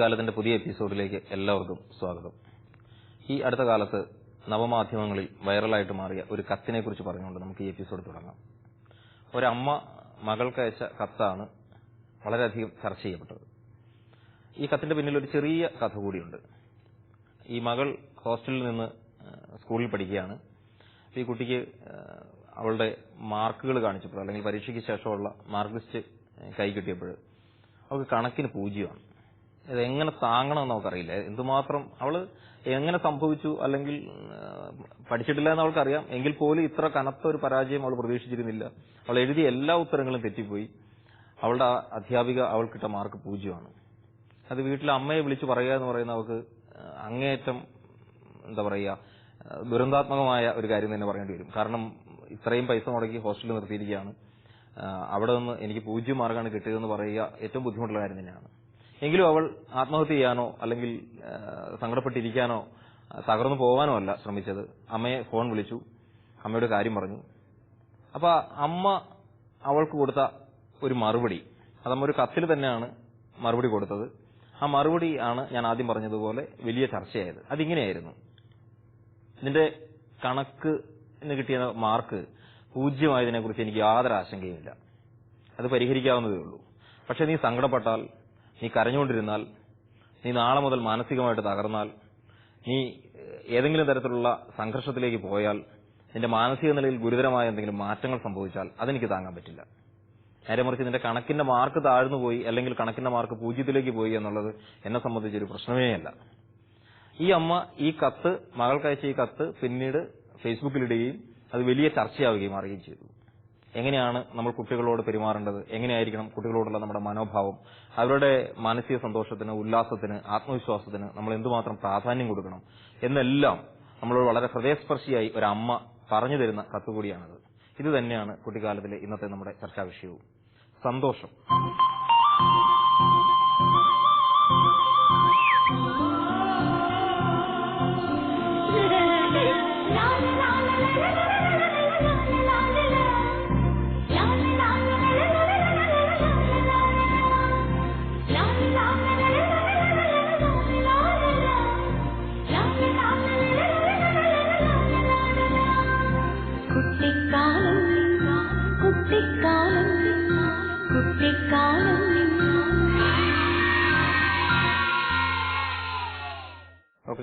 കുട്ടിക്കാലത്തിന്റെ പുതിയ എപ്പിസോഡിലേക്ക് എല്ലാവർക്കും സ്വാഗതം. ഈ അടുത്ത കാലത്ത് നവമാധ്യമങ്ങളിൽ വൈറലായിട്ട് മാറിയ ഒരു കത്തിനെ കുറിച്ച് പറഞ്ഞുകൊണ്ട് നമുക്ക് ഈ എപ്പിസോഡ് തുടങ്ങാം. ഒരമ്മ മകൾക്ക് അയച്ച കത്താണ് വളരെയധികം ചർച്ച ചെയ്യപ്പെട്ടത്. ഈ കത്തിന്റെ പിന്നിൽ ഒരു ചെറിയ കഥ കൂടിയുണ്ട്. ഈ മകൾ ഹോസ്റ്റലിൽ നിന്ന് സ്കൂളിൽ പഠിക്കുകയാണ്. ഈ കുട്ടിക്ക് അവളുടെ മാർക്കുകൾ കാണിച്ചപ്പോൾ അല്ലെങ്കിൽ പരീക്ഷയ്ക്ക് ശേഷമുള്ള മാർക്ക് ലിസ്റ്റ് കൈ കിട്ടിയപ്പോൾ അവൾക്ക് കണക്കിന് പൂജ്യമാണ്. ഇത് എങ്ങനെ താങ്ങണമെന്ന് അവൾക്കറിയില്ല എന്തുമാത്രം അവൾ എങ്ങനെ സംഭവിച്ചു അല്ലെങ്കിൽ പഠിച്ചിട്ടില്ല എന്ന് അവൾക്കറിയാം എങ്കിൽ പോലും ഇത്ര കനത്ത ഒരു പരാജയം അവൾ പ്രതീക്ഷിച്ചിരുന്നില്ല. അവൾ എഴുതിയ എല്ലാ ഉത്തരങ്ങളും തെറ്റിപ്പോയി. അവളുടെ അധ്യാപിക അവൾക്കിട്ട മാർക്ക് പൂജ്യമാണ്. അത് വീട്ടിലെ അമ്മയെ വിളിച്ചു പറയുക എന്ന് പറയുന്ന അവൾക്ക് അങ്ങേയറ്റം എന്താ പറയുക ദുരന്താത്മകമായ ഒരു കാര്യം തന്നെ പറയേണ്ടി വരും. കാരണം ഇത്രയും പൈസ മുടക്കി ഹോസ്റ്റലിൽ നിർത്തിയിരിക്കുകയാണ്. അവിടെ നിന്ന് എനിക്ക് പൂജ്യം മാർക്കാണ് കിട്ടിയതെന്ന് പറയുക ഏറ്റവും ബുദ്ധിമുട്ടുള്ള കാര്യം തന്നെയാണ്. എങ്കിലും അവൾ ആത്മഹത്യ ചെയ്യാനോ അല്ലെങ്കിൽ സങ്കടപ്പെട്ടിരിക്കാനോ തകർന്നു പോകാനോ അല്ല ശ്രമിച്ചത്. അമ്മയെ ഫോൺ വിളിച്ചു. അമ്മയുടെ കാര്യം പറഞ്ഞു. അപ്പൊ അമ്മ അവൾക്ക് കൊടുത്ത ഒരു മറുപടി. അതമ്മ ഒരു കത്തിൽ തന്നെയാണ് മറുപടി കൊടുത്തത്. ആ മറുപടി ആണ് ഞാൻ ആദ്യം പറഞ്ഞതുപോലെ വലിയ ചർച്ചയായത്. അതിങ്ങനെയായിരുന്നു. ഇതിന്റെ എന്ന് കിട്ടിയ മാർക്ക് പൂജ്യമായതിനെ കുറിച്ച് എനിക്ക് യാതൊരു ആശങ്കയുമില്ല അത് പരിഹരിക്കാവുന്നതേ ഉള്ളൂ. പക്ഷെ നീ സങ്കടപ്പെട്ടാൽ നീ കരഞ്ഞുകൊണ്ടിരുന്നാൽ നീ നാളെ മുതൽ മാനസികമായിട്ട് തകർന്നാൽ നീ ഏതെങ്കിലും തരത്തിലുള്ള സംഘർഷത്തിലേക്ക് പോയാൽ നിന്റെ മാനസിക നിലയിൽ ഗുരുതരമായ എന്തെങ്കിലും മാറ്റങ്ങൾ സംഭവിച്ചാൽ അതെനിക്ക് താങ്ങാൻ പറ്റില്ല. നേരെ മറിച്ച് നിന്റെ കണക്കിന്റെ മാർക്ക് താഴ്ന്നു പോയി അല്ലെങ്കിൽ കണക്കിന്റെ മാർക്ക് പൂജ്യത്തിലേക്ക് പോയി എന്നുള്ളത് എന്നെ സംബന്ധിച്ചൊരു പ്രശ്നമേ അല്ല. ഈ അമ്മ ഈ കത്ത് മകൾക്കയച്ച ഈ കത്ത് പിന്നീട് ഫേസ്ബുക്കിലിടുകയും അത് വലിയ ചർച്ചയാവുകയും അറിയുകയും ചെയ്തു. എങ്ങനെയാണ് നമ്മൾ കുട്ടികളോട് പെരുമാറേണ്ടത്? എങ്ങനെയായിരിക്കണം കുട്ടികളോടുള്ള നമ്മുടെ മനോഭാവം? അവരുടെ മാനസിക സന്തോഷത്തിന് ഉല്ലാസത്തിന് ആത്മവിശ്വാസത്തിന് നമ്മൾ എന്തുമാത്രം പ്രാധാന്യം കൊടുക്കണം? എന്നെല്ലാം നമ്മളോട് വളരെ ഹൃദയസ്പർശിയായി ഒരു അമ്മ പറഞ്ഞു തരുന്ന കത്തുകൂടിയാണിത് ഇത് തന്നെയാണ് കുട്ടിക്കാലത്തിലെ ഇന്നത്തെ നമ്മുടെ ചർച്ചാ വിഷയവും സന്തോഷം.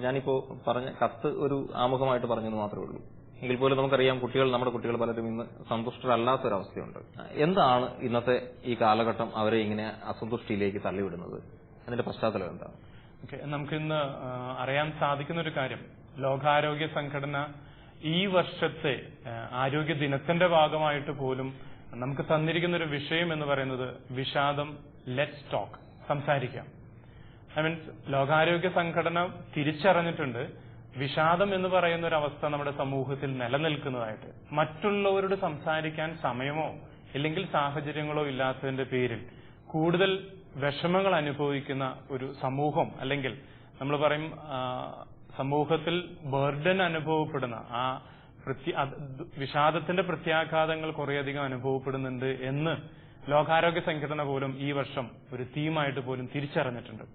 ഞാനിപ്പോ പറഞ്ഞ കത്ത് ഒരു ആമുഖമായിട്ട് പറഞ്ഞെന്ന് മാത്രമേ ഉള്ളൂ. എങ്കിൽ പോലും നമുക്കറിയാം കുട്ടികൾ നമ്മുടെ കുട്ടികൾ പലരും ഇന്ന് സന്തുഷ്ടരല്ലാത്തൊരവസ്ഥയുണ്ട്. എന്താണ് ഇന്നത്തെ ഈ കാലഘട്ടം അവരെ ഇങ്ങനെ അസന്തുഷ്ടിയിലേക്ക് തള്ളിവിടുന്നത്? അതിന്റെ പശ്ചാത്തലം എന്താണ്? നമുക്കിന്ന് അറിയാൻ സാധിക്കുന്ന ഒരു കാര്യം. ലോകാരോഗ്യ സംഘടന ഈ വർഷത്തെ ആരോഗ്യ ദിനത്തിന്റെ ഭാഗമായിട്ട് പോലും നമുക്ക് തന്നിരിക്കുന്ന ഒരു വിഷയം എന്ന് പറയുന്നത് വിഷാദം ലെറ്റ്സ് ടോക്ക്. സംസാരിക്കാം. ഐ മീൻസ് ലോകാരോഗ്യ സംഘടന തിരിച്ചറിഞ്ഞിട്ടുണ്ട്. വിഷാദം എന്ന് പറയുന്ന ഒരു അവസ്ഥ നമ്മുടെ സമൂഹത്തിൽ നിലനിൽക്കുന്നതായിട്ട്. മറ്റുള്ളവരോട് സംസാരിക്കാൻ സമയമോ അല്ലെങ്കിൽ സാഹചര്യങ്ങളോ ഇല്ലാത്തതിന്റെ പേരിൽ കൂടുതൽ വിഷമങ്ങൾ അനുഭവിക്കുന്ന ഒരു സമൂഹം അല്ലെങ്കിൽ നമ്മൾ പറയും സമൂഹത്തിൽ ബർഡൻ അനുഭവപ്പെടുന്ന ആ വിഷാദത്തിന്റെ പ്രത്യാഘാതങ്ങൾ കുറേയധികം അനുഭവപ്പെടുന്നുണ്ട് എന്ന് ലോകാരോഗ്യ സംഘടന പോലും ഈ വർഷം ഒരു തീമായിട്ട് പോലും തിരിച്ചറിഞ്ഞിട്ടുണ്ട്.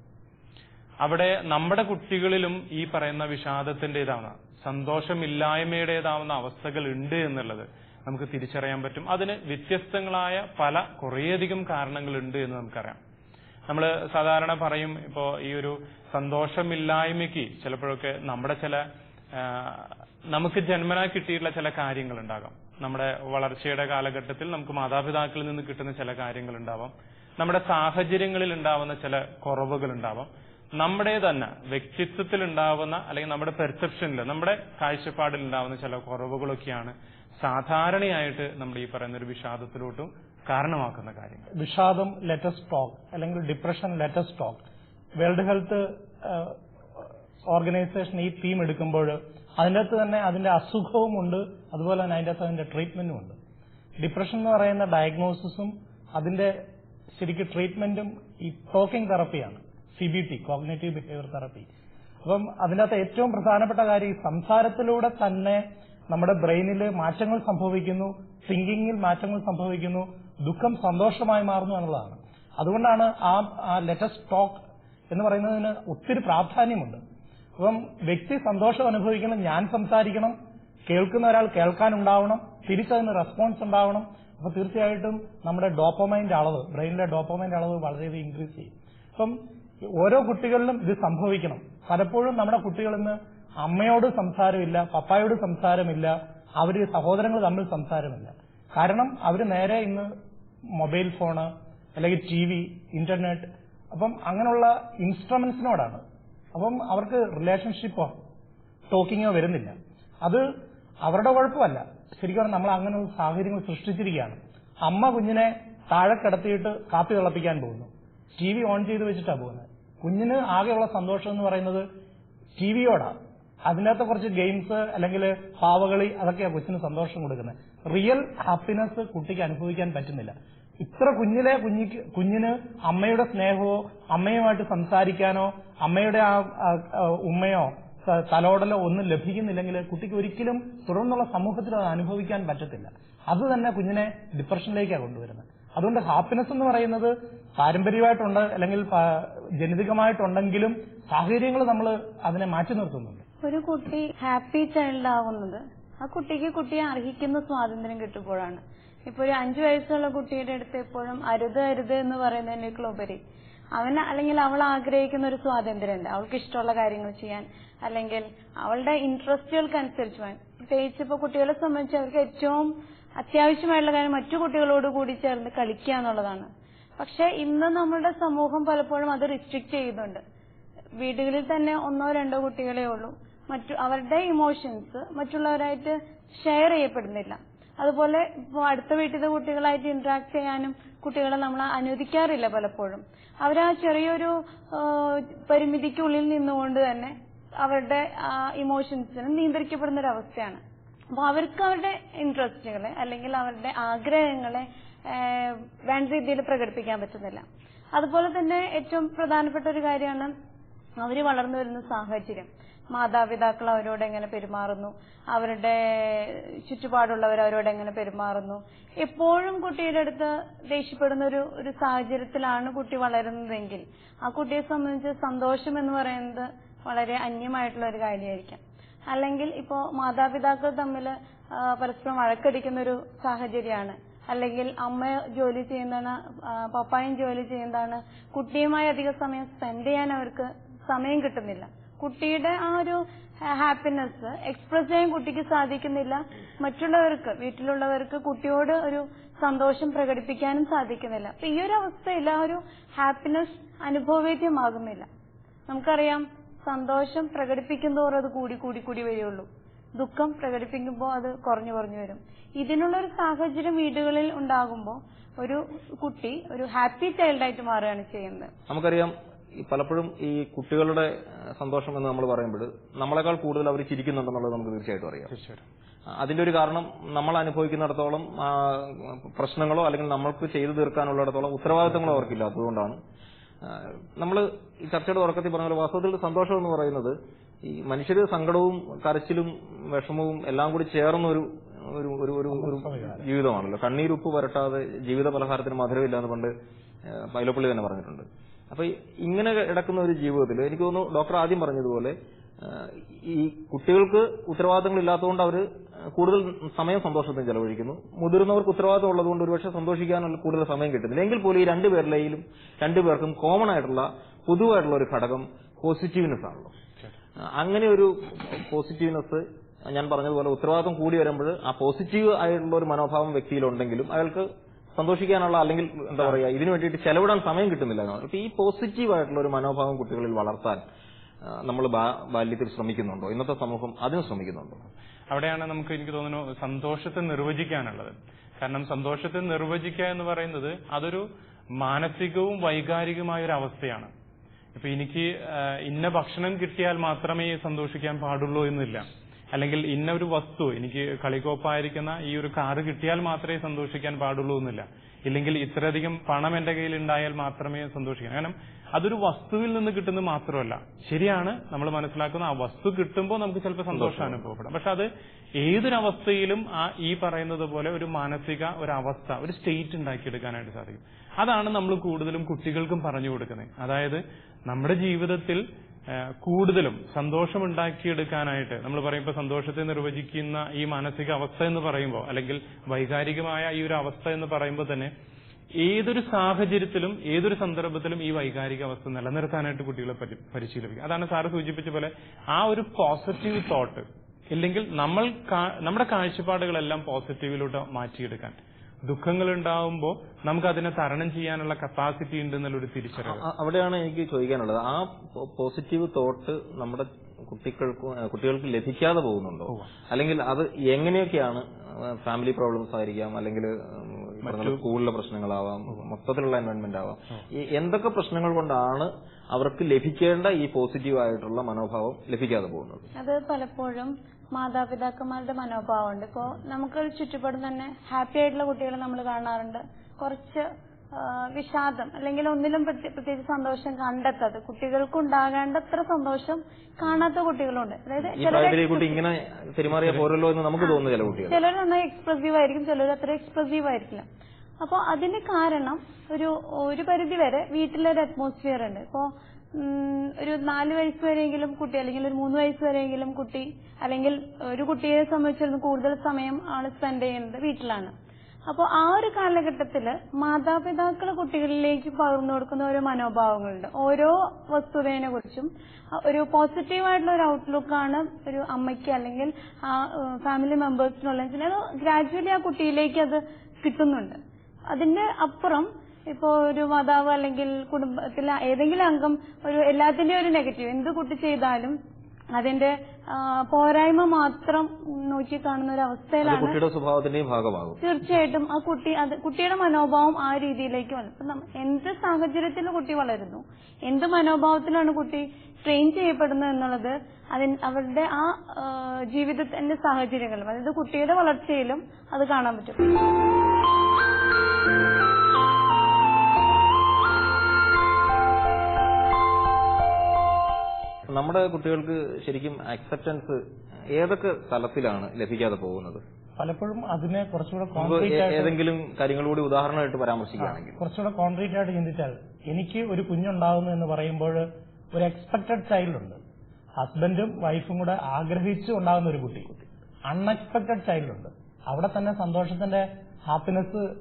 അവിടെ നമ്മുടെ കുട്ടികളിലും ഈ പറയുന്ന വിഷാദത്തിന്റേതാവുന്ന സന്തോഷമില്ലായ്മയുടേതാവുന്ന അവസ്ഥകൾ ഉണ്ട് എന്നുള്ളത് നമുക്ക് തിരിച്ചറിയാൻ പറ്റും. അതിന് വ്യത്യസ്തങ്ങളായ പല കുറേയധികം കാരണങ്ങളുണ്ട് എന്ന് നമുക്കറിയാം. നമ്മൾ സാധാരണ പറയും ഇപ്പോ ഈ ഒരു സന്തോഷമില്ലായ്മയ്ക്ക് ചിലപ്പോഴൊക്കെ നമ്മുടെ ചില നമുക്ക് ജന്മനാ കിട്ടിയിട്ടുള്ള ചില കാര്യങ്ങൾ ഉണ്ടാകാം നമ്മുടെ വളർച്ചയുടെ കാലഘട്ടത്തിൽ നമുക്ക് മാതാപിതാക്കളിൽ നിന്ന് കിട്ടുന്ന ചില കാര്യങ്ങൾ ഉണ്ടാവാം നമ്മുടെ സാഹചര്യങ്ങളിൽ ഉണ്ടാവുന്ന ചില കുറവുകൾ ഉണ്ടാവാം നമ്മുടെ തന്നെ വ്യക്തിത്വത്തിൽ ഉണ്ടാവുന്ന അല്ലെങ്കിൽ നമ്മുടെ പെർസെപ്ഷനിൽ നമ്മുടെ കാഴ്ചപ്പാടിൽ ഉണ്ടാവുന്ന ചില കുറവുകളൊക്കെയാണ് സാധാരണയായിട്ട് നമ്മൾ ഈ പറയുന്ന ഒരു വിഷാദത്തിലോട്ടും കാരണമാക്കുന്ന കാര്യങ്ങൾ. വിഷാദം ലെറ്റസ്റ്റ് ടോക്ക് അല്ലെങ്കിൽ depression let's talk World Health Organization ഈ തീം എടുക്കുമ്പോൾ അതിന്റെ അകത്ത് തന്നെ അതിന്റെ അസുഖവും ഉണ്ട്. അതുപോലെ തന്നെ അതിന്റെ അകത്ത് അതിന്റെ ട്രീറ്റ്മെന്റും ഉണ്ട്. ഡിപ്രഷൻ എന്ന് പറയുന്ന ഡയഗ്നോസിസും അതിന്റെ ശരിക്കും ട്രീറ്റ്മെന്റും ഈ talking തെറപ്പിയാണ് C B T cognitive behaviour therapy അപ്പം അതിനകത്ത് ഏറ്റവും പ്രധാനപ്പെട്ട കാര്യം ഈ സംസാരത്തിലൂടെ തന്നെ നമ്മുടെ ബ്രെയിനിൽ മാറ്റങ്ങൾ സംഭവിക്കുന്നു തിങ്കിങ്ങിൽ മാറ്റങ്ങൾ സംഭവിക്കുന്നു ദുഃഖം സന്തോഷമായി മാറുന്നു എന്നുള്ളതാണ്. അതുകൊണ്ടാണ് ആ ആ ലെറ്റസ്റ്റ് ടോക്ക് എന്ന് പറയുന്നതിന് ഒത്തിരി പ്രാധാന്യമുണ്ട്. അപ്പം വ്യക്തി സന്തോഷം അനുഭവിക്കണം ഞാൻ സംസാരിക്കണം കേൾക്കുന്ന ഒരാൾ കേൾക്കാനുണ്ടാവണം തിരിച്ചതിന് റെസ്പോൺസ് ഉണ്ടാവണം. അപ്പൊ തീർച്ചയായിട്ടും നമ്മുടെ ഡോപ്പമൈന്റെ അളവ് ബ്രെയിനിലെ ഡോപ്പമൈന്റെ അളവ് വളരെയധികം ഇൻക്രീസ് ചെയ്യും. അപ്പം ഓരോ കുട്ടികളിലും ഇത് സംഭവിക്കണം. പലപ്പോഴും നമ്മുടെ കുട്ടികൾ ഇന്ന് അമ്മയോട് സംസാരമില്ല പപ്പായോട് സംസാരമില്ല അവർ സഹോദരങ്ങൾ തമ്മിൽ സംസാരമില്ല. കാരണം അവർ നേരെ ഇന്ന് മൊബൈൽ ഫോണ് അല്ലെങ്കിൽ ടി വി ഇന്റർനെറ്റ് അപ്പം അങ്ങനെയുള്ള ഇൻസ്ട്രുമെന്റ്സിനോടാണ്. അപ്പം അവർക്ക് റിലേഷൻഷിപ്പോ ടോക്കിങ്ങോ വരുന്നില്ല. അത് അവരുടെ കുഴപ്പമല്ല. ശരിക്കും നമ്മൾ അങ്ങനെ സാഹചര്യങ്ങൾ സൃഷ്ടിച്ചിരിക്കുകയാണ്. അമ്മ കുഞ്ഞിനെ താഴെ കിടത്തിയിട്ട് കാപ്പി തിളപ്പിക്കാൻ പോകുന്നു. ടി വി ഓൺ ചെയ്ത് വെച്ചിട്ടാണ് പോകുന്നത്. കുഞ്ഞിന് ആകെയുള്ള സന്തോഷം എന്ന് പറയുന്നത് ടി വിയോടാണ് അതിനകത്ത് കുറച്ച് ഗെയിംസ് അല്ലെങ്കിൽ പാവകളി അതൊക്കെയാണ് കൊച്ചിന് സന്തോഷം കൊടുക്കുന്നത്. റിയൽ ഹാപ്പിനെസ് കുട്ടിക്ക് അനുഭവിക്കാൻ പറ്റുന്നില്ല. ഇത്ര കുഞ്ഞിലെ കുഞ്ഞിക്ക് കുഞ്ഞിന് അമ്മയുടെ സ്നേഹമോ അമ്മയുമായിട്ട് സംസാരിക്കാനോ അമ്മയുടെ ആ ഉമ്മയോ തലോടലോ ഒന്നും ലഭിക്കുന്നില്ലെങ്കിൽ കുട്ടിക്ക് ഒരിക്കലും തുടർന്നുള്ള സമൂഹത്തിൽ അത് അനുഭവിക്കാൻ പറ്റത്തില്ല. അത് തന്നെ കുഞ്ഞിനെ ഡിപ്രഷനിലേക്കാണ് കൊണ്ടുവരുന്നത്. അതുകൊണ്ട് ഹാപ്പിനെസ് എന്ന് പറയുന്നത് പാരമ്പര്യമായിട്ടുണ്ട് അല്ലെങ്കിൽ ജനിതകമായിട്ടുണ്ടെങ്കിലും സാഹചര്യങ്ങൾ നമ്മൾ അതിനെ മാറ്റി നിർത്തുന്നുണ്ട്. ഒരു കുട്ടി ഹാപ്പി ചൈൽഡ് ആവുന്നത് ആ കുട്ടിക്ക് കുട്ടിയെ അർഹിക്കുന്ന സ്വാതന്ത്ര്യം കിട്ടുമ്പോഴാണ്. ഇപ്പൊ ഒരു അഞ്ചു വയസ്സുള്ള കുട്ടിയുടെ അടുത്ത് എപ്പോഴും അരുത് അരുത് എന്ന് പറയുന്നതിനേക്കാൾ ഉപരി അവൻ അല്ലെങ്കിൽ അവൾ ആഗ്രഹിക്കുന്ന ഒരു സ്വാതന്ത്ര്യമുണ്ട്. അവൾക്ക് ഇഷ്ടമുള്ള കാര്യങ്ങൾ ചെയ്യാൻ അല്ലെങ്കിൽ അവളുടെ ഇൻട്രസ്റ്റുകൾക്ക് അനുസരിച്ച് പോകാൻ. പ്രത്യേകിച്ച് ഇപ്പൊ കുട്ടികളെ സംബന്ധിച്ച് അവർക്ക് ഏറ്റവും അത്യാവശ്യമായിട്ടുള്ള കാര്യം മറ്റു കുട്ടികളോട് കൂടി ചേർന്ന് കളിക്കുക എന്നുള്ളതാണ്. പക്ഷെ ഇന്ന് നമ്മുടെ സമൂഹം പലപ്പോഴും അത് റിസ്ട്രിക്ട് ചെയ്യുന്നുണ്ട്. വീടുകളിൽ തന്നെ ഒന്നോ രണ്ടോ കുട്ടികളെ ഉള്ളൂ. മറ്റു അവരുടെ ഇമോഷൻസ് മറ്റുള്ളവരായിട്ട് ഷെയർ ചെയ്യപ്പെടുന്നില്ല. അതുപോലെ അടുത്ത വീട്ടിലെ കുട്ടികളായിട്ട് ഇന്ററാക്ട് ചെയ്യാനും കുട്ടികളെ നമ്മൾ അനുവദിക്കാറില്ല പലപ്പോഴും. അവരാ ചെറിയൊരു പരിമിതിക്കുള്ളിൽ നിന്നുകൊണ്ട് തന്നെ അവരുടെ ഇമോഷൻസിന് നിയന്ത്രിക്കപ്പെടുന്ന ഒരു അവസ്ഥയാണ് അപ്പൊ അവർക്ക് അവരുടെ ഇൻട്രസ്റ്റുകളെ അല്ലെങ്കിൽ അവരുടെ ആഗ്രഹങ്ങളെ വേണ്ട രീതിയിൽ പ്രകടിപ്പിക്കാൻ പറ്റുന്നില്ല. അതുപോലെ തന്നെ ഏറ്റവും പ്രധാനപ്പെട്ട ഒരു കാര്യമാണ് അവർ വളർന്നു വരുന്ന സാഹചര്യം. മാതാപിതാക്കൾ അവരോട് എങ്ങനെ പെരുമാറുന്നു? അവരുടെ ചുറ്റുപാടുള്ളവർ അവരോട് എങ്ങനെ പെരുമാറുന്നു? എപ്പോഴും കുട്ടിയുടെ അടുത്ത് ദേഷ്യപ്പെടുന്ന ഒരു ഒരു സാഹചര്യത്തിലാണ് കുട്ടി വളരുന്നതെങ്കിൽ ആ കുട്ടിയെ സംബന്ധിച്ച് സന്തോഷം എന്ന് പറയുന്നത് വളരെ അന്യമായിട്ടുള്ള ഒരു കാര്യമായിരിക്കാം. അല്ലെങ്കിൽ ഇപ്പോ മാതാപിതാക്കൾ തമ്മിൽ പരസ്പരം വഴക്കടിക്കുന്ന ഒരു സാഹചര്യമാണ്. അല്ലെങ്കിൽ അമ്മ ജോലി ചെയ്യുന്നതാണ് പപ്പായും ജോലി ചെയ്യുന്നതാണ്. കുട്ടിയുമായി അധിക സമയം സ്പെൻഡ് ചെയ്യാൻ അവർക്ക് സമയം കിട്ടുന്നില്ല. കുട്ടിയുടെ ആ ഒരു ഹാപ്പിനെസ് എക്സ്പ്രസ് ചെയ്യാൻ കുട്ടിക്ക് സാധിക്കുന്നില്ല. മറ്റുള്ളവർക്ക് വീട്ടിലുള്ളവർക്ക് കുട്ടിയോട് ഒരു സന്തോഷം പ്രകടിപ്പിക്കാനും സാധിക്കുന്നില്ല. അപ്പൊ ഈ ഒരു അവസ്ഥയിൽ ആ ഒരു ഹാപ്പിനെസ് അനുഭവവേദ്യമാകുന്നില്ല. നമുക്കറിയാം സന്തോഷം പ്രകടിപ്പിക്കുന്തോറും അത് കൂടി കൂടി കൂടി വരികയുള്ളൂ ദുഃഖം പ്രകടിപ്പിക്കുമ്പോൾ അത് കുറഞ്ഞു കുറഞ്ഞു വരും. ഇതിനുള്ള ഒരു സാഹചര്യം വീടുകളിൽ ഉണ്ടാകുമ്പോൾ ഒരു കുട്ടി ഒരു ഹാപ്പി ചൈൽഡായിട്ട് മാറുകയാണ് ചെയ്യുന്നത്. നമുക്കറിയാം ഈ പലപ്പോഴും ഈ കുട്ടികളുടെ സന്തോഷം എന്ന് നമ്മൾ പറയുമ്പോൾ നമ്മളെക്കാൾ കൂടുതൽ അവർ ചിരിക്കുന്നുണ്ടെന്നുള്ളത് നമുക്ക് തീർച്ചയായിട്ടും അറിയാം. തീർച്ചയായിട്ടും. അതിന്റെ ഒരു കാരണം നമ്മൾ അനുഭവിക്കുന്നിടത്തോളം പ്രശ്നങ്ങളോ അല്ലെങ്കിൽ നമ്മൾക്ക് ചെയ്തു തീർക്കാനുള്ളിടത്തോളം ഉത്തരവാദിത്തങ്ങളോ അവർക്കില്ലാത്തതുകൊണ്ടാണ് നമ്മൾ ഈ ചർച്ചയുടെ തുടക്കത്തിൽ പറഞ്ഞ പോലെ വാസ്തവത്തിൽ സന്തോഷം എന്ന് പറയുന്നത് ഈ മനുഷ്യര് സങ്കടവും കരച്ചിലും വിഷമവും എല്ലാം കൂടി ചേർന്ന ഒരു ഒരു ഒരു ഒരു ഒരു ജീവിതമാണല്ലോ. കണ്ണീരുപ്പ് വരട്ടാതെ ജീവിത പലഹാരത്തിന് മധുരമില്ല എന്ന് പണ്ട് പൈലപ്പള്ളി തന്നെ പറഞ്ഞിട്ടുണ്ട്. അപ്പൊ ഇങ്ങനെ കിടക്കുന്ന ഒരു ജീവിതത്തിൽ എനിക്ക് തോന്നുന്നു ഡോക്ടർ ആദ്യം പറഞ്ഞതുപോലെ ഈ കുട്ടികൾക്ക് ഉത്തരവാദിത്തങ്ങൾ ഇല്ലാത്തതുകൊണ്ട് അവർ കൂടുതൽ സമയം സന്തോഷത്തിന് ചെലവഴിക്കുന്നു. മുതിർന്നവർക്ക് ഉത്തരവാദിത്തം ഉള്ളതുകൊണ്ട് ഒരുപക്ഷെ സന്തോഷിക്കാനുള്ള കൂടുതൽ സമയം കിട്ടുന്നില്ല. എങ്കിൽ പോലും ഈ രണ്ടുപേരിലെയും രണ്ടുപേർക്കും കോമൺ ആയിട്ടുള്ള പൊതുവായിട്ടുള്ള ഒരു ഘടകം പോസിറ്റീവ്നെസ് ആണല്ലോ. അങ്ങനെ ഒരു പോസിറ്റീവ്നെസ് ഞാൻ പറഞ്ഞതുപോലെ ഉത്തരവാദിത്തം കൂടി വരുമ്പോൾ ആ പോസിറ്റീവ് ആയിട്ടുള്ള ഒരു മനോഭാവം വ്യക്തിയിലുണ്ടെങ്കിലും അയാൾക്ക് സന്തോഷിക്കാനുള്ള അല്ലെങ്കിൽ എന്താ പറയുക ഇതിനു വേണ്ടിയിട്ട് ചെലവിടാൻ സമയം കിട്ടുന്നില്ല എന്നാണ്. അപ്പൊ ഈ പോസിറ്റീവ് ആയിട്ടുള്ള ഒരു മനോഭാവം കുട്ടികളിൽ വളർത്താൻ നമ്മൾ ബാല്യത്തിൽ ശ്രമിക്കുന്നുണ്ടോ? ഇന്നത്തെ സമൂഹം അതിന് ശ്രമിക്കുന്നുണ്ടോ? അവിടെയാണ് നമുക്ക് എനിക്ക് തോന്നുന്നു സന്തോഷത്തെ നിർവചിക്കാനുള്ളത്. കാരണം സന്തോഷത്തെ നിർവചിക്കുക എന്ന് പറയുന്നത് അതൊരു മാനസികവും വൈകാരികവുമായ ഒരു അവസ്ഥയാണ്. ഇപ്പൊ എനിക്ക് ഇന്ന ഭക്ഷണം കിട്ടിയാൽ മാത്രമേ സന്തോഷിക്കാൻ പാടുള്ളൂ എന്നില്ല. അല്ലെങ്കിൽ ഇന്ന ഒരു വസ്തു എനിക്ക് കളിക്കോപ്പായിരിക്കുന്ന ഈ ഒരു കാറ് കിട്ടിയാൽ മാത്രമേ സന്തോഷിക്കാൻ പാടുള്ളൂ എന്നില്ല. ഇല്ലെങ്കിൽ ഇത്രയധികം പണം എന്റെ കയ്യിൽ ഉണ്ടായാൽ മാത്രമേ സന്തോഷിക്കാൻ. കാരണം അതൊരു വസ്തുവിൽ നിന്ന് കിട്ടുന്നത് മാത്രമല്ല. ശരിയാണ് നമ്മൾ മനസ്സിലാക്കുന്ന ആ വസ്തു കിട്ടുമ്പോൾ നമുക്ക് ചിലപ്പോൾ സന്തോഷം അനുഭവപ്പെടാം. പക്ഷെ അത് ഏതൊരവസ്ഥയിലും ആ ഈ പറയുന്നത് പോലെ ഒരു മാനസിക ഒരു അവസ്ഥ ഒരു സ്റ്റേറ്റ് ഉണ്ടാക്കിയെടുക്കാനായിട്ട് സാധിക്കും. അതാണ് നമ്മൾ കൂടുതലും കുട്ടികൾക്കും പറഞ്ഞു കൊടുക്കുന്നത്. അതായത് നമ്മുടെ ജീവിതത്തിൽ കൂടുതലും സന്തോഷം ഉണ്ടാക്കിയെടുക്കാനായിട്ട് നമ്മൾ പറയുമ്പോൾ സന്തോഷത്തെ നിർവചിക്കുന്ന ഈ മാനസിക അവസ്ഥ എന്ന് പറയുമ്പോൾ അല്ലെങ്കിൽ വൈകാരികമായ ഈ ഒരു അവസ്ഥ എന്ന് പറയുമ്പോൾ തന്നെ ഏതൊരു സാഹചര്യത്തിലും ഏതൊരു സന്ദർഭത്തിലും ഈ വൈകാരിക അവസ്ഥ നിലനിർത്താനായിട്ട് കുട്ടികളെ പരിശീലിപ്പിക്കും പരിശീലിപ്പിക്കുക അതാണ് സാറ് സൂചിപ്പിച്ച പോലെ ആ ഒരു പോസിറ്റീവ് തോട്ട് ഇല്ലെങ്കിൽ നമ്മൾ നമ്മുടെ കാഴ്ചപ്പാടുകളെല്ലാം പോസിറ്റീവിലോട്ട് മാറ്റിയെടുക്കാൻ. ദുഃഖങ്ങൾ ഉണ്ടാവുമ്പോൾ നമുക്ക് അതിനെ തരണം ചെയ്യാനുള്ള കപ്പാസിറ്റി ഉണ്ട് എന്നുള്ളൊരു തിരിച്ചറിവ്. അവിടെയാണ് എനിക്ക് ചോദിക്കാനുള്ളത്. ആ പോസിറ്റീവ് തോട്ട് നമ്മുടെ കുട്ടികൾക്ക് കുട്ടികൾക്ക് ലഭിക്കാതെ പോകുന്നുണ്ടോ? അല്ലെങ്കിൽ അത് എങ്ങനെയൊക്കെയാണ് ഫാമിലി പ്രോബ്ലംസ് ആയിരിക്കാം അല്ലെങ്കിൽ സ്കൂളിലെ പ്രശ്നങ്ങളാവാം മൊത്തത്തിലുള്ള എൻവയോൺമെന്റ് ആവാം. ഈ എന്തൊക്കെ പ്രശ്നങ്ങൾ കൊണ്ടാണ് അവർക്ക് ലഭിക്കേണ്ട ഈ പോസിറ്റീവ് ആയിട്ടുള്ള മനോഭാവം ലഭിക്കാതെ പോകുന്നത്? അത് പലപ്പോഴും മാതാപിതാക്കന്മാരുടെ മനോഭാവമുണ്ട്. ഇപ്പോ നമുക്ക് ചുറ്റുപാടും തന്നെ ഹാപ്പി ആയിട്ടുള്ള കുട്ടികളെ നമ്മൾ കാണാറുണ്ട്. കുറച്ച് വിഷാദം അല്ലെങ്കിൽ ഒന്നിലും പ്രത്യേകിച്ച് സന്തോഷം കണ്ടെത്താതെ കുട്ടികൾക്ക് ഉണ്ടാകേണ്ടത്ര സന്തോഷം കാണാത്ത കുട്ടികളുണ്ട്. അതായത് ഇങ്ങനെ പെരുമാറിയ പോരല്ലോ എന്ന് നമുക്ക് തോന്നുന്നു ചില കുട്ടികൾ ചിലർ നന്നായി എക്സ്പ്രസീവ് ആയിരിക്കും ചിലർ അത്ര എക്സ്പ്രസീവ് ആയിരിക്കില്ല. അപ്പോൾ അതിന് കാരണം ഒരു ഒരു പരിധി വരെ വീട്ടിലൊരു അറ്റ്മോസ്ഫിയർ ഉണ്ട്. ഇപ്പോ ഒരു നാല് വയസ്സ് വരെയെങ്കിലും കുട്ടി അല്ലെങ്കിൽ ഒരു മൂന്ന് വയസ്സ് വരെയെങ്കിലും കുട്ടി അല്ലെങ്കിൽ ഒരു കുട്ടിയെ സംബന്ധിച്ചിടത്തോളം കൂടുതൽ സമയം ആൾ സ്പെൻഡ് ചെയ്യുന്നത് വീട്ടിലാണ്. അപ്പോൾ ആ ഒരു കാലഘട്ടത്തിൽ മാതാപിതാക്കൾ കുട്ടികളിലേക്ക് പകർന്നു കൊടുക്കുന്ന ഓരോ മനോഭാവങ്ങളുണ്ട്. ഓരോ വസ്തുതയെ കുറിച്ചും ഒരു പോസിറ്റീവായിട്ടുള്ള ഒരു ഔട്ട്ലുക്കാണ് ഒരു അമ്മയ്ക്ക് അല്ലെങ്കിൽ ആ ഫാമിലി മെമ്പേഴ്സിനുള്ള അത് ഗ്രാജുവലി ആ കുട്ടിയിലേക്ക് അത് കിട്ടുന്നുണ്ട്. അതിന്റെ അപ്പുറം ഇപ്പോ ഒരു മാതാവ് അല്ലെങ്കിൽ കുടുംബത്തിലെ ഏതെങ്കിലും അംഗം ഒരു എല്ലാത്തിന്റെയും ഒരു നെഗറ്റീവ് എന്ത് കുട്ടി ചെയ്താലും അതിന്റെ പോരായ്മ മാത്രം നോക്കി കാണുന്ന ഒരു അവസ്ഥയിലാണ് കുട്ടിയുടെ സ്വഭാവത്തിന്റെയും ഭാഗമാകും. തീർച്ചയായിട്ടും ആ കുട്ടി അത് കുട്ടിയുടെ മനോഭാവം ആ രീതിയിലേക്ക് വന്നു. ഇപ്പൊ നമ്മ- എന്ത് സാഹചര്യത്തിൽ കുട്ടി വളരുന്നു? എന്ത് മനോഭാവത്തിലാണ് കുട്ടി ട്രെയിൻ ചെയ്യപ്പെടുന്നത് എന്നുള്ളത്? അതിന് അവരുടെ ആ ആ, ജീവിതത്തിന്റെ സാഹചര്യങ്ങളും അതായത് കുട്ടിയുടെ വളർച്ചയിലും അത് കാണാൻ പറ്റും. നമ്മുടെ കുട്ടികൾക്ക് ശരിക്കും അക്സെപ്റ്റൻസ് ഏതൊക്കെ തലത്തിലാണ് ലഭിക്കാതെ പോകുന്നത്? പലപ്പോഴും അതിനെ കുറച്ചുകൂടെ കോൺക്രീറ്റ് ആയിട്ട് ഏതെങ്കിലും കാര്യങ്ങളൂടി ഉദാഹരണമായിട്ട് പരാമർശിക്കുകയാണെങ്കിൽ. കുറച്ചുകൂടെ കോൺക്രീറ്റ് ആയിട്ട് ചിന്തിച്ചാൽ എനിക്ക് ഒരു കുഞ്ഞുണ്ടാവുന്നു എന്ന് പറയുമ്പോൾ ഒരു എക്സ്പെക്ടഡ് ചൈൽഡ് ഉണ്ട്. ഹസ്ബൻഡും വൈഫും കൂടെ ആഗ്രഹിച്ചു ഉണ്ടാകുന്ന ഒരു കുട്ടി. അൺഎക്സ്പെക്ടഡ് ചൈൽഡ് ഉണ്ട്. അവിടെ തന്നെ സന്തോഷത്തിന്റെ ഹാപ്പിനെസ്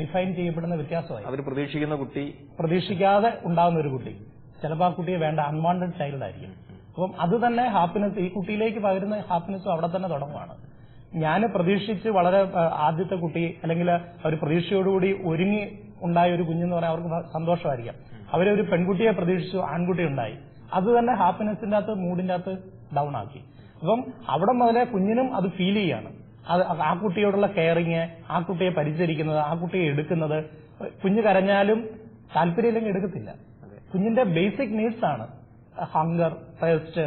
ഡിഫൈൻ ചെയ്യപ്പെടുന്ന വ്യത്യാസമായി. അവർ പ്രതീക്ഷിക്കുന്ന കുട്ടി. പ്രതീക്ഷിക്കാതെ ഉണ്ടാകുന്ന ഒരു കുട്ടി. ചിലപ്പോൾ ആ കുട്ടിയെ വേണ്ട അൺവാണ്ടഡ് ചൈൽഡ് ആയിരിക്കും. അപ്പം അത് തന്നെ ഹാപ്പിനെസ് ഈ കുട്ടിയിലേക്ക് പകരുന്ന ഹാപ്പിനെസ്സും അവിടെ തന്നെ തുടങ്ങുവാണ്. ഞാൻ പ്രതീക്ഷിച്ച് വളരെ ആദ്യത്തെ കുട്ടി അല്ലെങ്കിൽ ഒരു പ്രതീക്ഷയോടുകൂടി ഒരുങ്ങി ഉണ്ടായ ഒരു കുഞ്ഞെന്ന് പറയാൻ അവർക്ക് സന്തോഷമായിരിക്കാം. അവരൊരു പെൺകുട്ടിയെ പ്രതീക്ഷിച്ചു ആൺകുട്ടി ഉണ്ടായി. അത് തന്നെ ഹാപ്പിനെസിന്റെ അകത്ത് മൂഡിന്റെ അകത്ത് ഡൗൺ ആക്കി. അപ്പം അവിടെ മുതലേ കുഞ്ഞിനും അത് ഫീൽ ചെയ്യാണ്. അത് ആ കുട്ടിയോടുള്ള കെയറിങ് ആ കുട്ടിയെ പരിചരിക്കുന്നത് ആ കുട്ടിയെ എടുക്കുന്നത് കുഞ്ഞ് കരഞ്ഞാലും താല്പര്യമില്ലെങ്കിൽ എടുക്കത്തില്ല. കുഞ്ഞിന്റെ ബേസിക് നീഡ്സ് ആണ്. ഹങ്കർ ടേസ്റ്റ്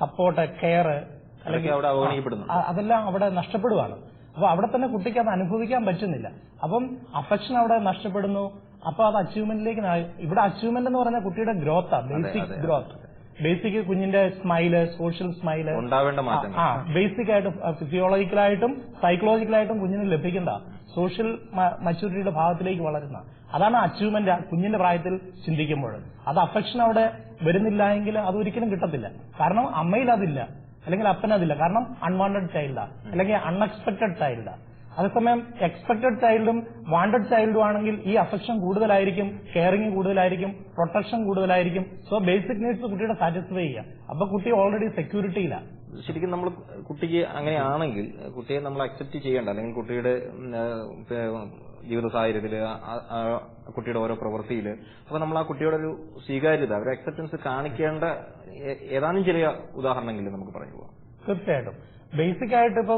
സപ്പോർട്ട് കെയർ അതെല്ലാം അവിടെ നഷ്ടപ്പെടുവാണ്. അപ്പൊ അവിടെ തന്നെ കുട്ടിക്ക് അത് അനുഭവിക്കാൻ പറ്റുന്നില്ല. അപ്പം അഫക്ഷൻ അവിടെ നഷ്ടപ്പെടുന്നു. അപ്പൊ അത് അച്ചീവ്മെന്റിലേക്ക് ഇവിടെ അച്ചീവ്മെന്റ് എന്ന് പറഞ്ഞാൽ കുട്ടിയുടെ ഗ്രോത്താ ബേസിക് ഗ്രോത്ത് ബേസിക് കുഞ്ഞിന്റെ സ്മൈൽ സോഷ്യൽ സ്മൈൽ ഉണ്ടാവേണ്ട മാറ്റങ്ങൾ. ആ ബേസിക് ആയിട്ട് ഫിസിയോളജിക്കലായിട്ടും സൈക്കോളജിക്കലായിട്ടും കുഞ്ഞിന് ലഭിക്കേണ്ട സോഷ്യൽ മച്യൂരിറ്റിയുടെ ഭാഗത്തിലേക്ക് വളരുന്ന. അതാണ് അച്ചീവ്മെന്റ് കുഞ്ഞിന്റെ പ്രായത്തിൽ ചിന്തിക്കുമ്പോൾ. അത് അഫക്ഷൻ അവിടെ വരുന്നില്ല എങ്കിൽ അത് ഒരിക്കലും കിട്ടത്തില്ല. കാരണം അമ്മയിൽ അതില്ല അല്ലെങ്കിൽ അപ്പനതില്ല. കാരണം അൺവാണ്ടഡ് ചൈൽഡാ അല്ലെങ്കിൽ അൺഎക്സ്പെക്ടഡ് ചൈൽഡാ അതേസമയം എക്സ്പെക്ടഡ് ചൈൽഡും വാണ്ടഡ് ചൈൽഡും ആണെങ്കിൽ ഈ അഫക്ഷൻ കൂടുതലായിരിക്കും കെയറിംഗ് കൂടുതലായിരിക്കും പ്രൊട്ടക്ഷൻ കൂടുതലായിരിക്കും. സോ ബേസിക് നീഡ്സ് കുട്ടിയുടെ സാറ്റിസ്ഫൈ ചെയ്യാം അപ്പൊ കുട്ടി ഓൾറെഡി സെക്യൂരിറ്റിയിലാണ് ശരിക്കും നമ്മൾ കുട്ടിക്ക് അങ്ങനെയാണെങ്കിൽ കുട്ടിയെ നമ്മൾ അക്സെപ്റ്റ് ചെയ്യേണ്ട. അല്ലെങ്കിൽ കുട്ടിയുടെ ജീവിത സാഹചര്യത്തിൽ കുട്ടിയുടെ ഓരോ പ്രവൃത്തിയിൽ അപ്പൊ നമ്മൾ ആ കുട്ടിയുടെ ഒരു സ്വീകാര്യത ഒരു അക്സെപ്റ്റൻസ് കാണിക്കേണ്ട ഏതാനും ചില ഉദാഹരണങ്ങളിൽ നമുക്ക് പറഞ്ഞു പോകാം തീർച്ചയായിട്ടും. ബേസിക് ആയിട്ട് ഇപ്പൊ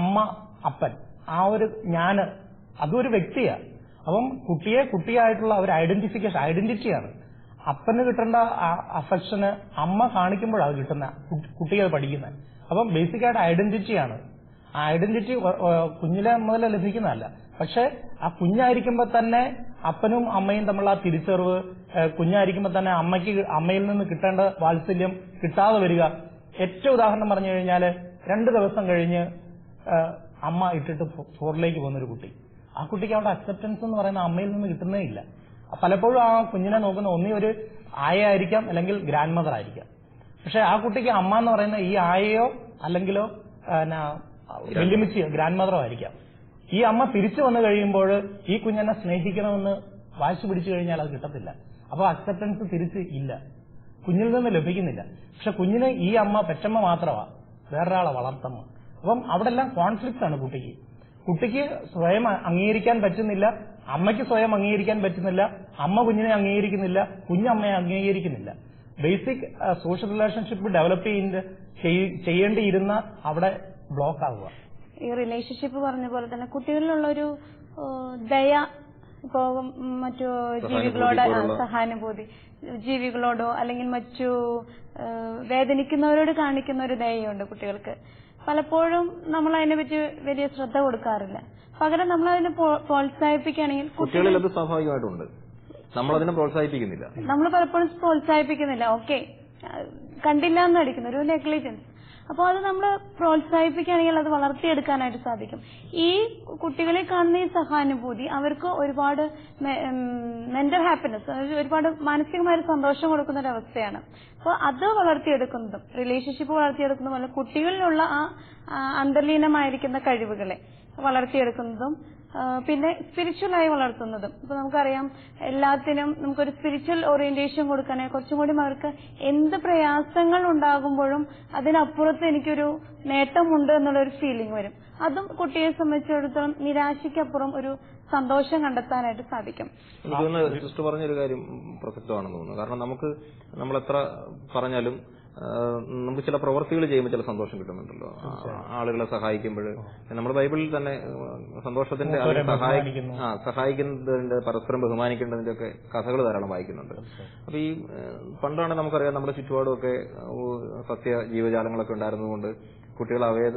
അമ്മ അപ്പൻ. ആ ഒരു ഞാൻ. അതൊരു വ്യക്തിയാ. അപ്പം കുട്ടിയെ കുട്ടിയായിട്ടുള്ള ഒരു ഐഡന്റിഫിക്കേഷൻ ഐഡന്റിറ്റിയാണ് അപ്പന് കിട്ടേണ്ട അഫക്ഷന് അമ്മ കാണിക്കുമ്പോഴാണ് അത് കിട്ടുന്ന കുട്ടി അത് പഠിക്കുന്നത് അപ്പം ബേസിക്കായിട്ട് ഐഡന്റിറ്റിയാണ് ആ ഐഡന്റിറ്റി കുഞ്ഞിലെ മുതൽ ലഭിക്കുന്നതല്ല. പക്ഷെ ആ കുഞ്ഞായിരിക്കുമ്പോൾ തന്നെ അപ്പനും അമ്മയും തമ്മിലുള്ള ആ തിരിച്ചറിവ് കുഞ്ഞായിരിക്കുമ്പോ തന്നെ അമ്മയ്ക്ക് അമ്മയിൽ നിന്ന് കിട്ടേണ്ട വാത്സല്യം കിട്ടാതെ വരിക. ഏറ്റവും ഉദാഹരണം പറഞ്ഞു കഴിഞ്ഞാൽ രണ്ട് ദിവസം കഴിഞ്ഞ് അമ്മ ഇട്ടിട്ട് ഫ്ലോറിലേക്ക് പോകുന്ന ഒരു കുട്ടി. ആ കുട്ടിക്ക് അവിടെ അക്സെപ്റ്റൻസ് എന്ന് പറയുന്ന അമ്മയിൽ നിന്ന് കിട്ടുന്നേ ഇല്ല. പലപ്പോഴും ആ കുഞ്ഞിനെ നോക്കുന്ന ഒന്നേ ഒരു ആയ ആയിരിക്കാം അല്ലെങ്കിൽ ഗ്രാൻഡ് മദർ ആയിരിക്കാം. പക്ഷെ ആ കുട്ടിക്ക് അമ്മ എന്ന് പറയുന്ന ഈ ആയയോ അല്ലെങ്കിലോ വെല്ലുമിച്ചിയോ ഗ്രാൻഡ് മദറോ ആയിരിക്കാം. ഈ അമ്മ തിരിച്ചു വന്നു കഴിയുമ്പോൾ ഈ കുഞ്ഞിനെ സ്നേഹിക്കണമെന്ന് വാശി പിടിച്ചു കഴിഞ്ഞാൽ അത് കിട്ടത്തില്ല. അപ്പൊ അക്സെപ്റ്റൻസ് തിരിച്ച് ഇല്ല. കുഞ്ഞിൽ നിന്ന് ലഭിക്കുന്നില്ല. പക്ഷെ കുഞ്ഞിന് ഈ അമ്മ പെറ്റമ്മ മാത്രമാ. വേറൊരാളെ വളർത്തമ്മ. അപ്പം അവിടെ എല്ലാം കോൺഫ്ലിക്ട് ആണ് കുട്ടിക്ക്. കുട്ടിക്ക് സ്വയം അംഗീകരിക്കാൻ പറ്റുന്നില്ല അമ്മയ്ക്ക് സ്വയം അംഗീകരിക്കാൻ പറ്റുന്നില്ല അമ്മ കുഞ്ഞിനെ അംഗീകരിക്കുന്നില്ല കുഞ്ഞമ്മയെ അംഗീകരിക്കുന്നില്ല. ബേസിക് സോഷ്യൽ റിലേഷൻഷിപ്പ് ഡെവലപ്പ് ചെയ്യേണ്ടിയിരുന്ന അവിടെ ബ്ലോക്ക് ആവുക. ഈ റിലേഷൻഷിപ്പ് പറഞ്ഞ പോലെ തന്നെ കുട്ടികളിലുള്ള ഒരു ദയ ഇപ്പോ മറ്റു ജീവികളോട് സഹാനുഭൂതി ജീവികളോടോ അല്ലെങ്കിൽ മറ്റു വേദനിക്കുന്നവരോട് കാണിക്കുന്ന ഒരു ദയയുണ്ട് കുട്ടികൾക്ക്. പലപ്പോഴും നമ്മൾ അതിനെപ്പറ്റി വലിയ ശ്രദ്ധ കൊടുക്കാറില്ല. പകരം നമ്മൾ അതിനെ പ്രോ- പ്രോത്സാഹിപ്പിക്കുകയാണെങ്കിൽ കുട്ടികളിൽ അത് സ്വാഭാവികമായിട്ടുണ്ട്. നമ്മൾ അതിനെ പ്രോത്സാഹിപ്പിക്കുന്നില്ല. നമ്മൾ പലപ്പോഴും പ്രോത്സാഹിപ്പിക്കുന്നില്ല. ഓക്കെ. കണ്ടില്ല എന്ന് അടിക്കുന്നു ഒരു നെഗ്ലിജൻസ്. അപ്പോൾ അത് നമ്മൾ പ്രോത്സാഹിപ്പിക്കുകയാണെങ്കിൽ അത് വളർത്തിയെടുക്കാനായിട്ട് സാധിക്കും. ഈ കുട്ടികളെ കാണുന്ന ഈ സഹാനുഭൂതി അവർക്ക് ഒരുപാട് മെന്റൽ ഹാപ്പിനെസ് ഒരുപാട് മാനസികമായ സന്തോഷം കൊടുക്കുന്ന ഒരു അവസ്ഥയാണ്. അപ്പോൾ അത് വളർത്തിയെടുക്കുന്നതും റിലേഷൻഷിപ്പ് വളർത്തിയെടുക്കുന്നതും അല്ല കുട്ടികളിലുള്ള ആ അന്തർലീനമായിരിക്കുന്ന കഴിവുകളെ വളർത്തിയെടുക്കുന്നതും പിന്നെ സ്പിരിച്വലായി വളർത്തുന്നതും. ഇപ്പൊ നമുക്കറിയാം എല്ലാത്തിനും നമുക്കൊരു സ്പിരിച്വൽ ഓറിയന്റേഷൻ കൊടുക്കാനായി കുറച്ചും കൂടി അവർക്ക് എന്ത് പ്രയാസങ്ങൾ ഉണ്ടാകുമ്പോഴും അതിനപ്പുറത്ത് എനിക്കൊരു നേട്ടമുണ്ട് എന്നുള്ള ഒരു ഫീലിംഗ് വരും. അതും കുട്ടിയെ സംബന്ധിച്ചിടത്തോളം നിരാശയ്ക്കപ്പുറം ഒരു സന്തോഷം കണ്ടെത്താനായിട്ട് സാധിക്കും. എനിക്ക് തോന്നുന്നു സിസ്റ്റർ പറഞ്ഞൊരു കാര്യം പ്രസക്തമാണെന്ന് തോന്നുന്നു. കാരണം നമുക്ക് നമ്മൾ എത്ര പറഞ്ഞാലും നമുക്ക് ചില പ്രവർത്തികൾ ചെയ്യുമ്പോൾ ചില സന്തോഷം കിട്ടുന്നുണ്ടല്ലോ. ആളുകളെ സഹായിക്കുമ്പോൾ. നമ്മൾ ബൈബിളിൽ തന്നെ സന്തോഷത്തിന്റെ ആ സഹായിക്കുന്നതിന്റെ പരസ്പരം ബഹുമാനിക്കേണ്ടതിന്റെ ഒക്കെ കഥകൾ ധാരാളം വായിക്കുന്നുണ്ട്. അപ്പൊ ഈ പണ്ടാണ് നമുക്കറിയാം നമ്മുടെ ചുറ്റുപാടുമൊക്കെ ആ, സസ്യ ജീവജാലങ്ങളൊക്കെ ഉണ്ടായിരുന്നതുകൊണ്ട് കുട്ടികൾ അവയെ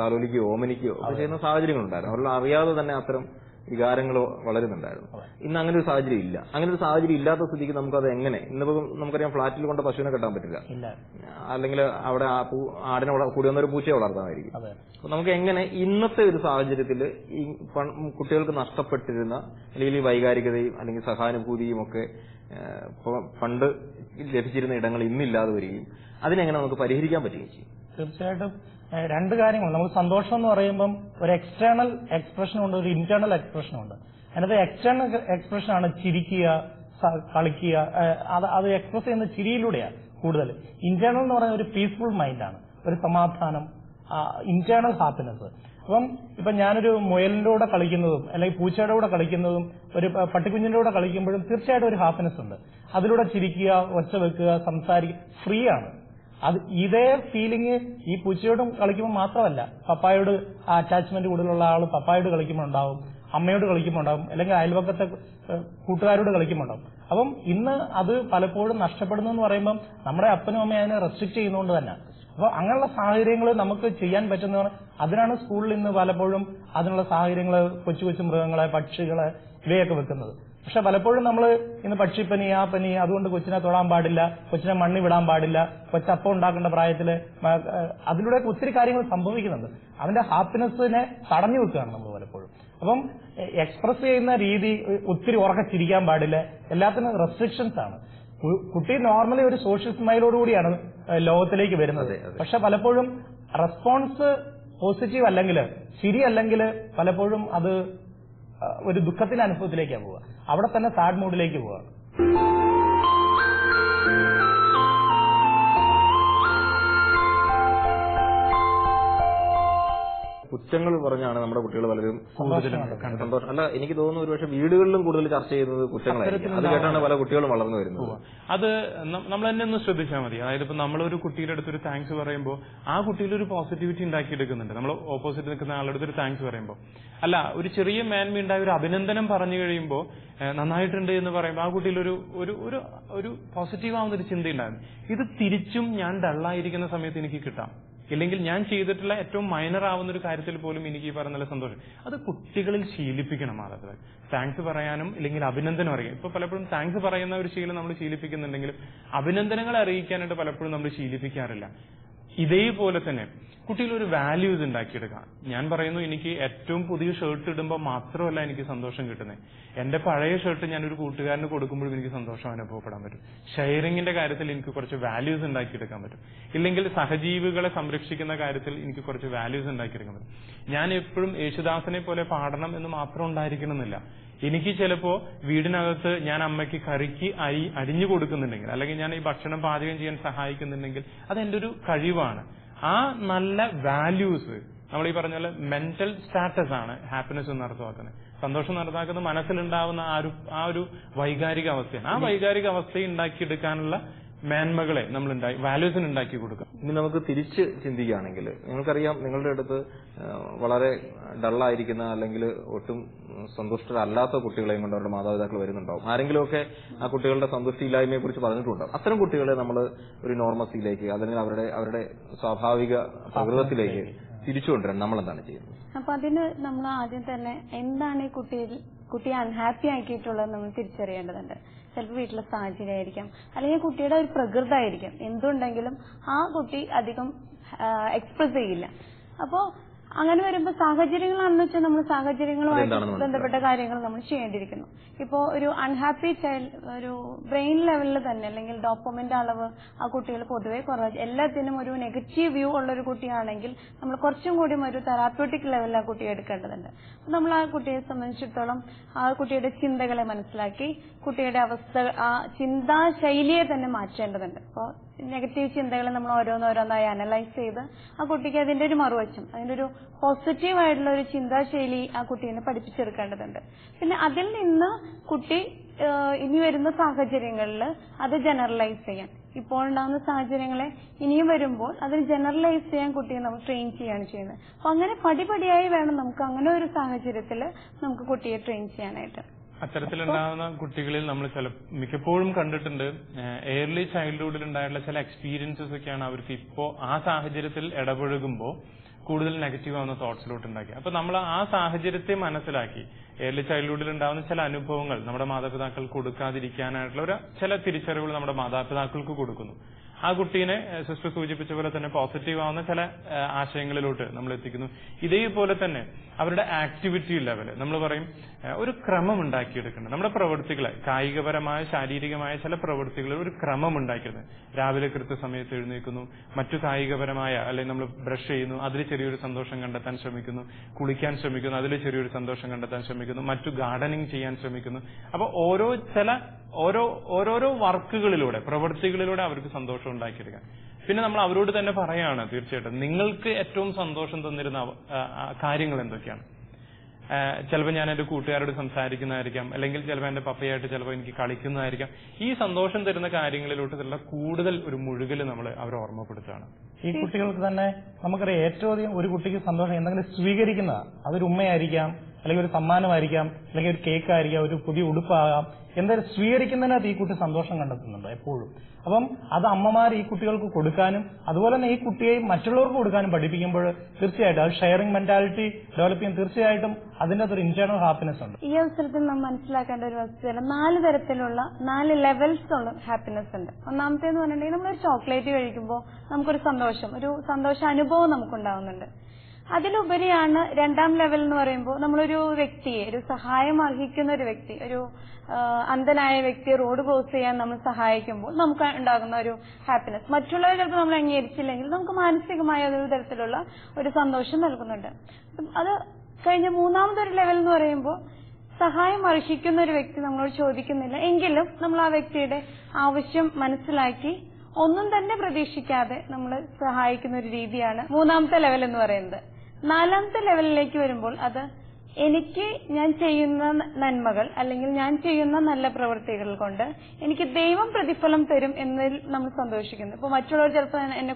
താലോലിക്കുകയോ ഓമനിക്കുകയോ ചെയ്യുന്ന ചെയ്യുന്ന സാഹചര്യങ്ങളുണ്ടായിരുന്നു. അവരുടെ അറിയാതെ തന്നെ അത്തരം വികാരങ്ങൾ വളരുന്നുണ്ടായിരുന്നു. ഇന്ന് അങ്ങനെ ഒരു സാഹചര്യം ഇല്ല. അങ്ങനെ ഒരു സാഹചര്യം ഇല്ലാത്ത സ്ഥിതിക്ക് നമുക്കത് എങ്ങനെ? ഇന്നിപ്പോ നമുക്കറിയാം ഫ്ളാറ്റിൽ കൊണ്ട് പശുവിനെ കെട്ടാൻ പറ്റില്ല. അല്ലെങ്കിൽ അവിടെ ആ പൂ- ആടിനെ കൂടി വന്നൊരു പൂച്ചയെ വളർത്താമായിരിക്കും അപ്പൊ നമുക്ക് എങ്ങനെ ഇന്നത്തെ ഒരു സാഹചര്യത്തിൽ ഈ കുട്ടികൾക്ക് നഷ്ടപ്പെട്ടിരുന്ന അല്ലെങ്കിൽ ഈ വൈകാരികതയും അല്ലെങ്കിൽ സഹാനുഭൂതിയും ഒക്കെ പണ്ട് ലഭിച്ചിരുന്ന ഇടങ്ങൾ ഇന്നില്ലാതെ വരികയും അതിനെങ്ങനെ നമുക്ക് പരിഹരിക്കാൻ പറ്റുകയും ചെയ്യും? തീർച്ചയായിട്ടും രണ്ട് കാര്യങ്ങളുണ്ട്. നമുക്ക് സന്തോഷം എന്ന് പറയുമ്പം ഒരു എക്സ്റ്റേണൽ എക്സ്പ്രഷൻ ഉണ്ട് ഒരു ഇന്റേണൽ എക്സ്പ്രഷൻ ഉണ്ട്. അതിനകത്ത് എക്സ്റ്റേണൽ എക്സ്പ്രഷൻ ആണ് ചിരിക്കുക കളിക്കുക അത് അത് എക്സ്പ്രസ് ചെയ്യുന്ന ചിരിയിലൂടെയാണ് കൂടുതൽ. ഇന്റേണൽ എന്ന് പറയുന്നത് ഒരു പീസ്ഫുൾ മൈൻഡാണ് ഒരു സമാധാനം ഇന്റേണൽ ഹാപ്പിനെസ് അപ്പം ഇപ്പൊ ഞാനൊരു മുയലിന്റെ കൂടെ കളിക്കുന്നതും അല്ലെങ്കിൽ പൂച്ചയുടെ കൂടെ കളിക്കുന്നതും ഒരു പട്ടിക്കുഞ്ഞിന്റെ കൂടെ കളിക്കുമ്പോഴും തീർച്ചയായിട്ടും ഒരു ഹാപ്പിനെസ് ഉണ്ട്. അതിലൂടെ ചിരിക്കുക ഒച്ച വെക്കുക സംസാരിക്കുക ഫ്രീ ആണ്. അത് ഇതേ ഫീലിംഗ് ഈ പൂച്ചയോടും കളിക്കുമ്പോൾ മാത്രമല്ല പപ്പായോട് അറ്റാച്ച്മെന്റ് കൂടുതലുള്ള ആൾ പപ്പായോട് കളിക്കുമ്പോൾ ഉണ്ടാവും അമ്മയോട് കളിക്കുമ്പോൾ ഉണ്ടാവും അല്ലെങ്കിൽ അയൽവക്കത്തെ കൂട്ടുകാരോട് കളിക്കുമ്പോൾ ഉണ്ടാവും അപ്പം ഇന്ന് അത് പലപ്പോഴും നഷ്ടപ്പെടുന്നു എന്ന് പറയുമ്പം നമ്മുടെ അപ്പനും അമ്മയും അതിനെ റെസ്ട്രിക്ട് ചെയ്യുന്നതുകൊണ്ട് തന്നെ. അപ്പോൾ അങ്ങനെയുള്ള സാഹചര്യങ്ങൾ നമുക്ക് ചെയ്യാൻ പറ്റുന്നതാണ്. അതിനാണ് സ്കൂളിൽ ഇന്ന് പലപ്പോഴും അതിനുള്ള സാഹചര്യങ്ങൾ കൊച്ചു കൊച്ചു മൃഗങ്ങളെ പക്ഷികളെ ഇവയൊക്കെ വെക്കുന്നത്. പക്ഷെ പലപ്പോഴും നമ്മൾ ഇന്ന് പക്ഷിപ്പനി ആ പനി അതുകൊണ്ട് കൊച്ചിനെ തൊടാൻ പാടില്ല കൊച്ചിനെ മണ്ണി വിടാൻ പാടില്ല കൊച്ചപ്പം ഉണ്ടാക്കേണ്ട പ്രായത്തിൽ അതിലൂടെ ഒത്തിരി കാര്യങ്ങൾ സംഭവിക്കുന്നുണ്ട്. അവന്റെ ഹാപ്പിനെസ്സിനെ തടഞ്ഞു വെക്കുകയാണ് നമ്മൾ പലപ്പോഴും. അപ്പം എക്സ്പ്രസ് ചെയ്യുന്ന രീതി ഒത്തിരി ഉറക്കെ ചിരിക്കാൻ പാടില്ല. എല്ലാത്തിനും റെസ്ട്രിക്ഷൻസ് ആണ്. കുട്ടി നോർമലി ഒരു സോഷ്യൽ സ്മൈലോടുകൂടിയാണ് ലോകത്തിലേക്ക് വരുന്നത്. പക്ഷെ പലപ്പോഴും റെസ്പോൺസ് പോസിറ്റീവ് അല്ലെങ്കിൽ ശരിയല്ലെങ്കിൽ പലപ്പോഴും അത് ഒരു ദുഃഖത്തിന്റെ അനുഭവത്തിലേക്കാണ് പോവുക. അവിടെ തന്നെ സാഡ് മൂഡിലേക്ക് പോവുക. കുറ്റങ്ങൾ പറഞ്ഞാണ് നമ്മുടെ കുട്ടികൾ പലരും സന്തോഷം അല്ല എനിക്ക് തോന്നുന്നു ഒരുപക്ഷെ വീടുകളിലും കൂടുതൽ ചർച്ച ചെയ്യുന്നത് കുറ്റങ്ങളായിരിക്കും. അത് കേട്ടാണ് പല കുട്ടികളും വളർന്നു വരുന്നത്. അത് നമ്മൾ തന്നെ ഒന്ന് ശ്രദ്ധിച്ചാൽ മതി. അതായത് ഇപ്പൊ നമ്മളൊരു കുട്ടിയുടെ അടുത്ത് ഒരു താങ്ക്സ് പറയുമ്പോൾ ആ കുട്ടിയിൽ ഒരു പോസിറ്റിവിറ്റി ഉണ്ടാക്കിയെടുക്കുന്നുണ്ട്. നമ്മൾ ഓപ്പോസിറ്റ് നിൽക്കുന്ന ആളുടെ അടുത്ത് ഒരു താങ്ക്സ് പറയുമ്പോൾ അല്ല ഒരു ചെറിയ മേന്മ ഉണ്ടായ ഒരു അഭിനന്ദനം പറഞ്ഞു കഴിയുമ്പോൾ നന്നായിട്ടുണ്ട് എന്ന് പറയുമ്പോൾ ആ കുട്ടിയിൽ ഒരു ഒരു ഒരു ഒരു പോസിറ്റീവ് ആവുന്ന ഒരു ചിന്ത ഉണ്ടായിരുന്നു ഇത് തിരിച്ചും ഞാൻ ഡള്ളായിരിക്കുന്ന സമയത്ത് എനിക്ക് കിട്ടാം. ഇല്ലെങ്കിൽ ഞാൻ ചെയ്തിട്ടുള്ള ഏറ്റവും മൈനർ ആവുന്ന ഒരു കാര്യത്തിൽ പോലും എനിക്ക് ഈ പറഞ്ഞ സന്തോഷം. അത് കുട്ടികളിൽ ശീലിപ്പിക്കണം മാതാപിതാക്കൾ. താങ്ക്സ് പറയാനും ഇല്ലെങ്കിൽ അഭിനന്ദനം അറിയാം ഇപ്പൊ പലപ്പോഴും താങ്ക്സ് പറയുന്ന ഒരു ശീലം നമ്മൾ ശീലിപ്പിക്കുന്നുണ്ടെങ്കിലും അഭിനന്ദനങ്ങൾ അറിയിക്കാനായിട്ട് പലപ്പോഴും നമ്മൾ ശീലിപ്പിക്കാറില്ല. ഇതേപോലെ തന്നെ കുട്ടികൾ ഒരു വാല്യൂ ഇത് ഉണ്ടാക്കിയെടുക്കാം. ഞാൻ പറയുന്നു എനിക്ക് ഏറ്റവും പുതിയ ഷർട്ട് ഇടുമ്പോൾ മാത്രമല്ല എനിക്ക് സന്തോഷം കിട്ടുന്നത് എന്റെ പഴയ ഷർട്ട് ഞാൻ ഒരു കൂട്ടുകാരന് കൊടുക്കുമ്പോഴും എനിക്ക് സന്തോഷം അനുഭവപ്പെടാൻ പറ്റും. ഷെയറിങ്ങിന്റെ കാര്യത്തിൽ എനിക്ക് കുറച്ച് വാല്യൂസ് ഉണ്ടാക്കിയെടുക്കാൻ പറ്റും. ഇല്ലെങ്കിൽ സഹജീവികളെ സംരക്ഷിക്കുന്ന കാര്യത്തിൽ എനിക്ക് കുറച്ച് വാല്യൂസ് ഉണ്ടാക്കിയെടുക്കാൻ പറ്റും. ഞാൻ എപ്പോഴും യേശുദാസിനെ പോലെ പാടണം എന്ന് മാത്രം ഉണ്ടായിരിക്കണമെന്നില്ല. എനിക്ക് ചിലപ്പോ വീടിനകത്ത് ഞാൻ അമ്മയ്ക്ക് കറിക്ക് അരി അരിഞ്ഞു കൊടുക്കുന്നുണ്ടെങ്കിൽ അല്ലെങ്കിൽ ഞാൻ ഈ ഭക്ഷണം പാചകം ചെയ്യാൻ സഹായിക്കുന്നുണ്ടെങ്കിൽ അത് എന്റെ ഒരു കഴിവാണ്. ആ നല്ല വാല്യൂസ് നമ്മൾ ഈ പറഞ്ഞ പോലെ മെന്റൽ സ്റ്റാറ്റസ് ആണ് ഹാപ്പിനെസ് എന്ന് അർത്ഥമാക്കുന്നത്. സന്തോഷം നടത്താക്കുന്നത് മനസ്സിലുണ്ടാവുന്ന ആ ഒരു ആ ഒരു വൈകാരിക അവസ്ഥയാണ് ആ വൈകാരിക അവസ്ഥയെ ഉണ്ടാക്കിയെടുക്കാനുള്ള മേന്മകളെ നമ്മൾ വാല്യൂസിന് ഉണ്ടാക്കി കൊടുക്കാം. ഇനി നമുക്ക് തിരിച്ച് ചിന്തിക്കുകയാണെങ്കിൽ നിങ്ങൾക്കറിയാം നിങ്ങളുടെ അടുത്ത് വളരെ ഡള്ളായിരിക്കുന്ന അല്ലെങ്കിൽ ഒട്ടും സന്തുഷ്ടരല്ലാത്ത കുട്ടികളെയും കൊണ്ട് അവരുടെ മാതാപിതാക്കൾ വരുന്നുണ്ടാവും. ആരെങ്കിലുമൊക്കെ ആ കുട്ടികളുടെ സന്തുഷ്ടിയില്ലായ്മയെ കുറിച്ച് പറഞ്ഞിട്ടുണ്ടാവും അത്തരം കുട്ടികളെ നമ്മൾ ഒരു നോർമസിയിലേക്ക് അല്ലെങ്കിൽ അവരുടെ അവരുടെ സ്വാഭാവിക പ്രകൃതത്തിലേക്ക് തിരിച്ചു കൊണ്ടുവരാൻ നമ്മൾ എന്താണ് ചെയ്യുന്നത്? അപ്പൊ അതിന് നമ്മൾ ആദ്യം തന്നെ എന്താണ് ഈ കുട്ടിയിൽ കുട്ടിയെ അൺഹാപ്പി ആക്കിയിട്ടുള്ളത് നമ്മൾ തിരിച്ചറിയേണ്ടതുണ്ട്. ചിലപ്പോൾ വീട്ടിലെ സാഹചര്യമായിരിക്കാം. അല്ലെങ്കിൽ കുട്ടിയുടെ ഒരു പ്രകൃതമായിരിക്കാം. എന്തുണ്ടെങ്കിലും ആ കുട്ടി അധികം എക്സ്പ്രസ് ചെയ്യില്ല. അപ്പോ അങ്ങനെ വരുമ്പോൾ സാഹചര്യങ്ങളാണെന്ന് വെച്ചാൽ നമ്മൾ സാഹചര്യങ്ങളുമായിട്ട് ബന്ധപ്പെട്ട കാര്യങ്ങൾ നമ്മൾ ചെയ്യേണ്ടിയിരിക്കുന്നു. ഇപ്പോൾ ഒരു അൺഹാപ്പി ചൈൽഡ് ഒരു ബ്രെയിൻ ലെവലിൽ തന്നെ അല്ലെങ്കിൽ ഡോപ്പമിന്റെ അളവ് ആ കുട്ടികൾ പൊതുവെ കുറവ്. എല്ലാത്തിനും ഒരു നെഗറ്റീവ് വ്യൂ ഉള്ള ഒരു കുട്ടിയാണെങ്കിൽ നമ്മൾ കുറച്ചും കൂടി ഒരു തെറാപ്യൂട്ടിക് ലെവലിൽ ആ കുട്ടിയെ എടുക്കേണ്ടതുണ്ട്. അപ്പം നമ്മൾ ആ കുട്ടിയെ സംബന്ധിച്ചിടത്തോളം ആ കുട്ടിയുടെ ചിന്തകളെ മനസ്സിലാക്കി കുട്ടിയുടെ അവസ്ഥ ആ ചിന്താശൈലിയെ തന്നെ മാറ്റേണ്ടതുണ്ട്. അപ്പോൾ നെഗറ്റീവ് ചിന്തകൾ നമ്മൾ ഓരോന്നോരോന്നായി അനലൈസ് ചെയ്ത് ആ കുട്ടിക്ക് അതിന്റെ ഒരു മറുവശം അതിന്റെ ഒരു പോസിറ്റീവ് ആയിട്ടുള്ള ഒരു ചിന്താശൈലി ആ കുട്ടീനെ പഠിപ്പിച്ചെടുക്കേണ്ടതുണ്ട്. പിന്നെ അതിൽ നിന്ന് കുട്ടി ഇനി വരുന്ന സാഹചര്യങ്ങളിൽ അത് ജനറലൈസ് ചെയ്യാൻ ഇപ്പോൾ ഉണ്ടാകുന്ന സാഹചര്യങ്ങളെ ഇനിയും വരുമ്പോൾ അതിൽ ജനറലൈസ് ചെയ്യാൻ കുട്ടിയെ നമ്മൾ ട്രെയിൻ ചെയ്യാണ് ചെയ്യുന്നത്. അപ്പൊ അങ്ങനെ പടിപടിയായി വേണം നമുക്ക് അങ്ങനെ ഒരു സാഹചര്യത്തിൽ നമുക്ക് കുട്ടിയെ ട്രെയിൻ ചെയ്യാനായിട്ട്. അത്തരത്തിലുണ്ടാകുന്ന കുട്ടികളിൽ നമ്മൾ ചില മിക്കപ്പോഴും കണ്ടിട്ടുണ്ട് എയർലി ചൈൽഡ്ഹുഡിൽ ഉണ്ടായിട്ടുള്ള ചില എക്സ്പീരിയൻസസ് ഒക്കെയാണ് അവർക്ക് ഇപ്പോ ആ സാഹചര്യത്തിൽ ഇടപഴകുമ്പോൾ കൂടുതൽ നെഗറ്റീവ് ആവുന്ന തോട്ട്സിലോട്ട് ഉണ്ടാക്കി. അപ്പൊ നമ്മൾ ആ സാഹചര്യത്തെ മനസ്സിലാക്കി. ഏർലി ചൈൽഡ്ഹുഡിൽ ഉണ്ടാകുന്ന ചില അനുഭവങ്ങൾ നമ്മുടെ മാതാപിതാക്കൾ കൊടുക്കാതിരിക്കാനായിട്ടുള്ള ഒരു ചില തിരിച്ചറിവുകൾ നമ്മുടെ മാതാപിതാക്കൾക്ക് കൊടുക്കുന്നു. ആ കുട്ടീനെ സിസ്റ്റർ സൂചിപ്പിച്ച പോലെ തന്നെ പോസിറ്റീവ് ആവുന്ന ചില ആശയങ്ങളിലോട്ട് നമ്മൾ എത്തിക്കുന്നു. ഇതേപോലെ തന്നെ അവരുടെ ആക്ടിവിറ്റി ലെവൽ നമ്മൾ പറയും ഒരു ക്രമം ഉണ്ടാക്കിയെടുക്കണം നമ്മുടെ പ്രവൃത്തികളെ കായികപരമായ ശാരീരികമായ ചില പ്രവൃത്തികളിൽ ഒരു ക്രമം ഉണ്ടാക്കിയെടുക്കുന്നത്. രാവിലെ കൃത്യസമയത്ത് എഴുന്നേൽക്കുന്നു മറ്റു കായികപരമായ അല്ലെങ്കിൽ നമ്മൾ ബ്രഷ് ചെയ്യുന്നു അതിൽ ചെറിയൊരു സന്തോഷം കണ്ടെത്താൻ ശ്രമിക്കുന്നു കുളിക്കാൻ ശ്രമിക്കുന്നു അതിൽ ചെറിയൊരു സന്തോഷം കണ്ടെത്താൻ ശ്രമിക്കുന്നു മറ്റു ഗാർഡനിങ് ചെയ്യാൻ ശ്രമിക്കുന്നു. അപ്പൊ ഓരോ ചില ഓരോ ഓരോരോ വർക്കുകളിലൂടെ പ്രവൃത്തികളിലൂടെ അവർക്ക് സന്തോഷം ഉണ്ടാക്കിയെടുക്കാൻ. പിന്നെ നമ്മൾ അവരോട് തന്നെ പറയാണ് തീർച്ചയായിട്ടും നിങ്ങൾക്ക് ഏറ്റവും സന്തോഷം തന്നിരുന്ന കാര്യങ്ങൾ എന്തൊക്കെയാണ്? ചിലപ്പോൾ ഞാൻ എന്റെ കൂട്ടുകാരോട് സംസാരിക്കുന്നതായിരിക്കാം അല്ലെങ്കിൽ ചിലപ്പോൾ എന്റെ പപ്പയായിട്ട് ചിലപ്പോൾ എനിക്ക് കളിക്കുന്നതായിരിക്കാം. ഈ സന്തോഷം തരുന്ന കാര്യങ്ങളിലോട്ടുള്ള കൂടുതൽ ഒരു മുഴുകൽ നമ്മൾ അവരെ ഓർമ്മപ്പെടുത്തുകയാണ്. ഈ കുട്ടികൾക്ക് തന്നെ നമുക്കറിയാം ഏറ്റവും അധികം ഒരു കുട്ടിക്ക് സന്തോഷം എന്തെങ്കിലും സ്വീകരിക്കുന്നതാണ് അതൊരു ഉമ്മയായിരിക്കാം അല്ലെങ്കിൽ ഒരു സമ്മാനമായിരിക്കാം അല്ലെങ്കിൽ ഒരു കേക്ക് ആയിരിക്കാം ഒരു പുതിയ ഉടുപ്പാകാം എന്തായാലും സ്വീകരിക്കുന്നതിനകത്ത് ഈ കുട്ടി സന്തോഷം കണ്ടെത്തുന്നുണ്ട് എപ്പോഴും. അപ്പം അത് അമ്മമാർ ഈ കുട്ടികൾക്ക് കൊടുക്കാനും അതുപോലെ തന്നെ ഈ കുട്ടിയെ മറ്റുള്ളവർക്ക് കൊടുക്കാനും പഠിപ്പിക്കുമ്പോൾ തീർച്ചയായിട്ടും അത് ഷെയറിംഗ് മെന്റാലിറ്റി ഡെവലപ്പ് ചെയ്യാൻ തീർച്ചയായിട്ടും അതിന്റെ അകത്തൊരു ഇന്റേണൽ ഹാപ്പിനെസ് ഉണ്ട്. ഈ അവസരത്തിൽ നാം മനസ്സിലാക്കേണ്ട ഒരു വസ്തുതയാണ് നാല് തരത്തിലുള്ള നാല് ലെവൽസ് ഉള്ള ഹാപ്പിനെസ് ഉണ്ട്. ഒന്നാമത്തേന്ന് പറഞ്ഞിട്ടുണ്ടെങ്കിൽ നമ്മളൊരു ചോക്ലേറ്റ് കഴിക്കുമ്പോൾ നമുക്കൊരു സന്തോഷം ഒരു സന്തോഷ അനുഭവം നമുക്കുണ്ടാവുന്നുണ്ട്. അതിലുപരിയാണ് രണ്ടാം ലെവൽ എന്ന് പറയുമ്പോൾ നമ്മളൊരു വ്യക്തിയെ ഒരു സഹായം അർഹിക്കുന്ന ഒരു വ്യക്തി ഒരു അന്ധനായ വ്യക്തിയെ റോഡ് ക്രോസ് ചെയ്യാൻ നമ്മൾ സഹായിക്കുമ്പോൾ നമുക്ക് ഉണ്ടാകുന്ന ഒരു ഹാപ്പിനെസ് മറ്റുള്ളവർ ചിലപ്പോൾ നമ്മൾ അംഗീകരിച്ചില്ലെങ്കിൽ നമുക്ക് മാനസികമായ ഒരു തരത്തിലുള്ള ഒരു സന്തോഷം നൽകുന്നുണ്ട്. അത് കഴിഞ്ഞ മൂന്നാമതൊരു ലെവൽ എന്ന് പറയുമ്പോൾ സഹായം അർഹിക്കുന്ന ഒരു വ്യക്തി നമ്മളോട് ചോദിക്കുന്നില്ല. എങ്കിലും നമ്മൾ ആ വ്യക്തിയുടെ ആവശ്യം മനസ്സിലാക്കി ഒന്നും തന്നെ പ്രതീക്ഷിക്കാതെ നമ്മൾ സഹായിക്കുന്ന ഒരു രീതിയാണ് മൂന്നാമത്തെ ലെവൽ എന്ന് പറയുന്നത്. നാലാമത്തെ ലെവലിലേക്ക് വരുമ്പോൾ അത് എനിക്ക് ഞാൻ ചെയ്യുന്ന നന്മകൾ അല്ലെങ്കിൽ ഞാൻ ചെയ്യുന്ന നല്ല പ്രവൃത്തികൾ കൊണ്ട് എനിക്ക് ദൈവം പ്രതിഫലം തരും എന്നതിൽ നമ്മൾ സന്തോഷിക്കുന്നു. ഇപ്പൊ മറ്റുള്ളവർ ചിലപ്പോൾ എന്നെ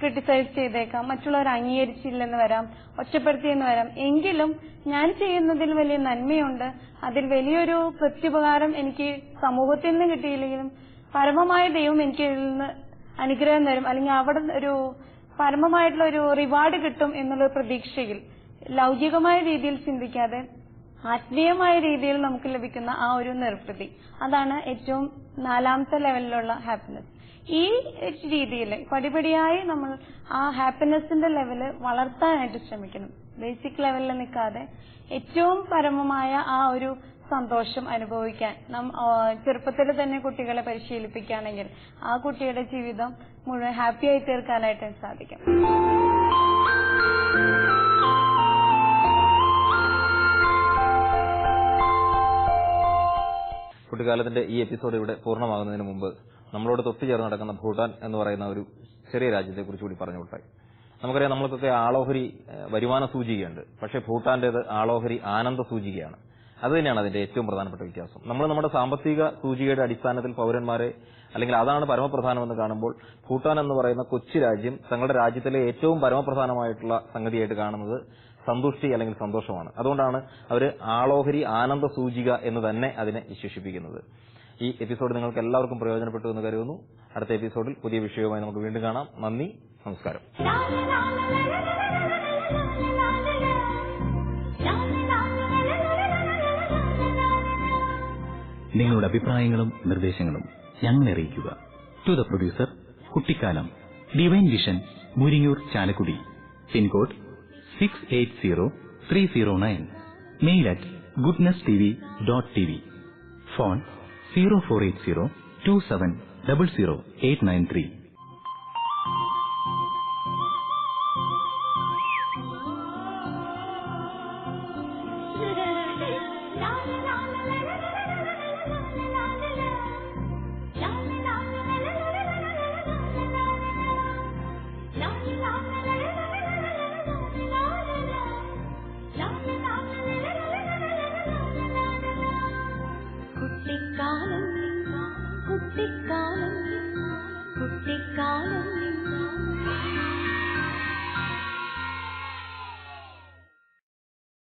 ക്രിട്ടിസൈസ് ചെയ്തേക്കാം. മറ്റുള്ളവർ അംഗീകരിച്ചില്ലെന്ന് വരാം ഒറ്റപ്പെടുത്തിയെന്ന് വരാം. എങ്കിലും ഞാൻ ചെയ്യുന്നതിൽ വലിയ നന്മയുണ്ട്. അതിൽ വലിയൊരു പ്രത്യുപകാരം എനിക്ക് സമൂഹത്തിൽ നിന്ന് കിട്ടിയില്ലെങ്കിലും പരമമായ ദൈവം എനിക്ക് നിന്ന് അനുഗ്രഹം തരും. അല്ലെങ്കിൽ അവിടെ ഒരു പരമമായിട്ടുള്ള ഒരു റിവാർഡ് കിട്ടും എന്നുള്ള പ്രതീക്ഷയിൽ ലൗകികമായ രീതിയിൽ ചിന്തിക്കാതെ ആത്മീയമായ രീതിയിൽ നമുക്ക് ലഭിക്കുന്ന ആ ഒരു നിർവൃതി. അതാണ് ഏറ്റവും നാലാമത്തെ ലെവലിലുള്ള ഹാപ്പിനെസ് ഈ രീതിയിൽ പടിപടിയായി നമ്മൾ ആ ഹാപ്പിനെസിന്റെ ലെവൽ വളർത്താനായിട്ട് ശ്രമിക്കണം. ബേസിക് ലെവലിൽ നിൽക്കാതെ ഏറ്റവും പരമമായ ആ ഒരു സന്തോഷം അനുഭവിക്കാൻ. ചെറുപ്പത്തിൽ തന്നെ കുട്ടികളെ പരിശീലിപ്പിക്കുകയാണെങ്കിൽ ആ കുട്ടിയുടെ ജീവിതം മുഴുവൻ ഹാപ്പിയായി തീർക്കാനായിട്ട് സാധിക്കും. കുട്ടിക്കാലത്തിന്റെ ഈ എപ്പിസോഡ് ഇവിടെ പൂർണമാകുന്നതിന് മുമ്പ് നമ്മളോട് തൊട്ടുചേർന്ന് നടക്കുന്ന ഭൂട്ടാൻ എന്ന് പറയുന്ന ഒരു ചെറിയ രാജ്യത്തെ കുറിച്ച് കൂടി പറഞ്ഞു കൊടുത്തായി. നമുക്കറിയാം നമ്മൾക്കൊക്കെ ആളോഹരി വരുമാന സൂചികയുണ്ട്. പക്ഷേ ഭൂട്ടാന്റേത് ആളോഹരി ആനന്ദ സൂചികയാണ്. അത് തന്നെയാണ് അതിന്റെ ഏറ്റവും പ്രധാനപ്പെട്ട വ്യത്യാസം. നമ്മൾ നമ്മുടെ സാമ്പത്തിക സൂചികയുടെ അടിസ്ഥാനത്തിൽ പൗരന്മാരെ അല്ലെങ്കിൽ അതാണ് പരമപ്രധാനമെന്ന് കാണുമ്പോൾ ഭൂട്ടാൻ എന്ന് പറയുന്ന കൊച്ചു രാജ്യം തങ്ങളുടെ രാജ്യത്തിലെ ഏറ്റവും പരമപ്രധാനമായിട്ടുള്ള സംഗതിയായിട്ട് കാണുന്നത് സന്തുഷ്ടി അല്ലെങ്കിൽ സന്തോഷമാണ്. അതുകൊണ്ടാണ് അവർ ആളോഹരി ആനന്ദ സൂചിക എന്ന് തന്നെ അതിനെ വിശേഷിപ്പിക്കുന്നത്. ഈ എപ്പിസോഡ് നിങ്ങൾക്ക് എല്ലാവർക്കും പ്രയോജനപ്പെട്ടു എന്ന് കരുതുന്നു. അടുത്ത എപ്പിസോഡിൽ പുതിയ വിഷയവുമായി നമുക്ക് വീണ്ടും കാണാം. നന്ദി നമസ്കാരം. നിങ്ങളുടെ അഭിപ്രായങ്ങളും നിർദ്ദേശങ്ങളും ഞങ്ങളെ അറിയിക്കുക. ടു ദ പ്രൊഡ്യൂസർ കുട്ടിക്കാലം Divine Vision Muringoor Chalakudy. Pincode six eight zero three zero nine mail at goodness T V dot T V phone zero four eight zero two seven double zero eight nine three